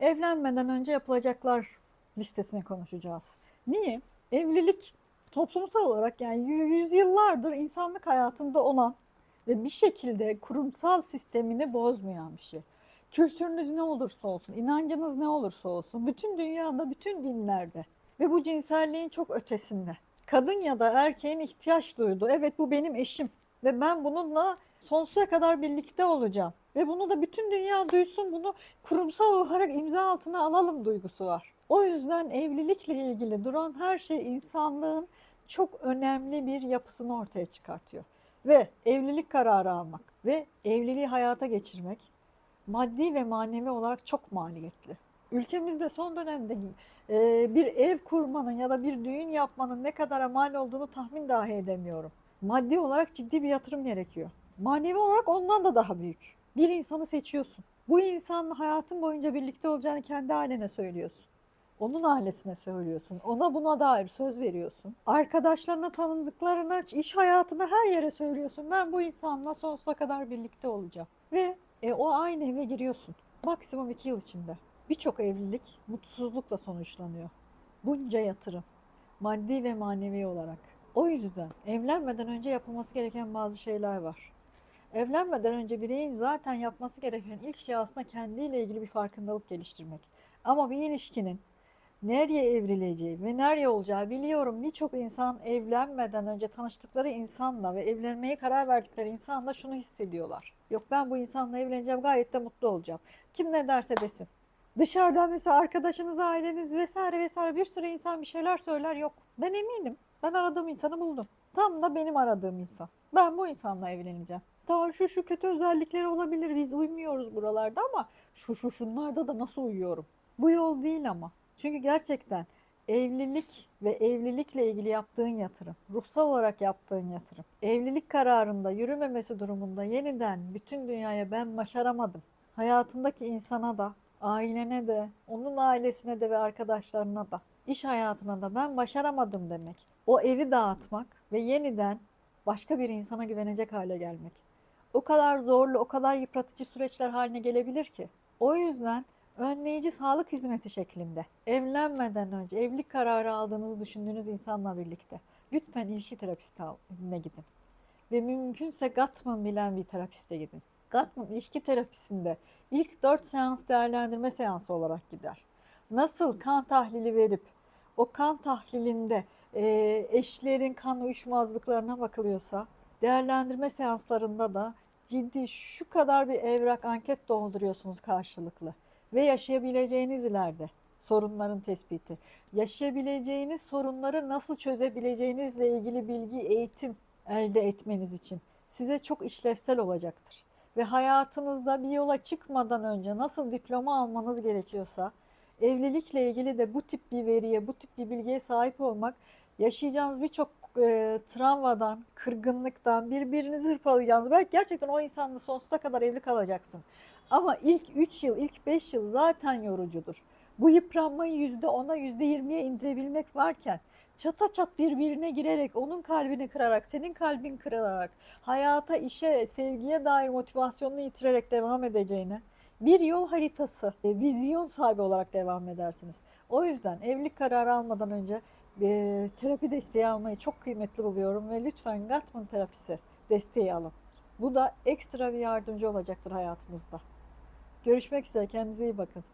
evlenmeden önce yapılacaklar listesini konuşacağız. Niye? Evlilik toplumsal olarak yani yü- yüzyıllardır insanlık hayatında olan ve bir şekilde kurumsal sistemini bozmayan bir şey. Kültürünüz ne olursa olsun, inancınız ne olursa olsun, bütün dünyada, bütün dinlerde ve bu cinselliğin çok ötesinde. Kadın ya da erkeğin ihtiyaç duyduğu, evet bu benim eşim ve ben bununla sonsuza kadar birlikte olacağım. Ve bunu da bütün dünya duysun, bunu kurumsal olarak imza altına alalım duygusu var. O yüzden evlilikle ilgili duran her şey insanlığın çok önemli bir yapısını ortaya çıkartıyor. Ve evlilik kararı almak ve evliliği hayata geçirmek maddi ve manevi olarak çok maliyetli. Ülkemizde son dönemde e, bir ev kurmanın ya da bir düğün yapmanın ne kadar mal olduğunu tahmin dahi edemiyorum. Maddi olarak ciddi bir yatırım gerekiyor. Manevi olarak ondan da daha büyük. Bir insanı seçiyorsun. Bu insanla hayatın boyunca birlikte olacağını kendi ailene söylüyorsun. Onun ailesine söylüyorsun. Ona buna dair söz veriyorsun. Arkadaşlarına, tanıdıklarına, iş hayatına her yere söylüyorsun. Ben bu insanla sonsuza kadar birlikte olacağım. Ve e, o aynı eve giriyorsun. Maksimum iki yıl içinde. Birçok evlilik mutsuzlukla sonuçlanıyor. Bunca yatırım. Maddi ve manevi olarak. O yüzden evlenmeden önce yapılması gereken bazı şeyler var. Evlenmeden önce bireyin zaten yapması gereken ilk şey aslında kendiyle ilgili bir farkındalık geliştirmek. Ama bir ilişkinin nereye evrileceği ve nereye olacağı biliyorum. Birçok insan evlenmeden önce tanıştıkları insanla ve evlenmeye karar verdikleri insanla şunu hissediyorlar. Yok ben bu insanla evleneceğim gayet de mutlu olacağım. Kim ne derse desin. Dışarıdan mesela arkadaşınız, aileniz vesaire vesaire bir sürü insan bir şeyler söyler. Yok ben eminim. Ben aradığım insanı buldum. Tam da benim aradığım insan. Ben bu insanla evleneceğim. Tamam şu şu kötü özellikleri olabilir. Biz uymuyoruz buralarda ama şu şu şunlarda da nasıl uyuyorum? Bu yol değil ama. Çünkü gerçekten evlilik ve evlilikle ilgili yaptığın yatırım, ruhsal olarak yaptığın yatırım, evlilik kararında yürümemesi durumunda yeniden bütün dünyaya ben başaramadım. Hayatındaki insana da, ailene de, onun ailesine de ve arkadaşlarına da, iş hayatına da ben başaramadım demek. O evi dağıtmak ve yeniden başka bir insana güvenecek hale gelmek. O kadar zorlu, o kadar yıpratıcı süreçler haline gelebilir ki. O yüzden önleyici sağlık hizmeti şeklinde evlenmeden önce evlilik kararı aldığınızı düşündüğünüz insanla birlikte lütfen ilişki terapistine gidin. Ve mümkünse Gatman bilen bir terapiste gidin. Gatman ilişki terapisinde ilk 4 seans değerlendirme seansı olarak gider. Nasıl kan tahlili verip o kan tahlilinde e, eşlerin kan uyuşmazlıklarına bakılıyorsa değerlendirme seanslarında da ciddi şu kadar bir evrak anket dolduruyorsunuz karşılıklı ve yaşayabileceğiniz ileride sorunların tespiti, yaşayabileceğiniz sorunları nasıl çözebileceğinizle ilgili bilgi, eğitim elde etmeniz için size çok işlevsel olacaktır. Ve hayatınızda bir yola çıkmadan önce nasıl diploma almanız gerekiyorsa evlilikle ilgili de bu tip bir veriye, bu tip bir bilgiye sahip olmak yaşayacağınız birçok e, travmadan, kırgınlıktan, birbirinizi hırpalayacağınız, belki gerçekten o insanla sonsuza kadar evli kalacaksın. Ama ilk 3 yıl, ilk 5 yıl zaten yorucudur. Bu yıpranmayı %10'a, %20'ye indirebilmek varken çata çat birbirine girerek, onun kalbini kırarak, senin kalbin kırılarak, hayata, işe, sevgiye dair motivasyonunu yitirerek devam edeceğine bir yol haritası, e, vizyon sahibi olarak devam edersiniz. O yüzden evlilik kararı almadan önce e, terapi desteği almayı çok kıymetli buluyorum ve lütfen Gatman terapisi desteği alın. Bu da ekstra bir yardımcı olacaktır hayatınızda. Görüşmek üzere, kendinize iyi bakın.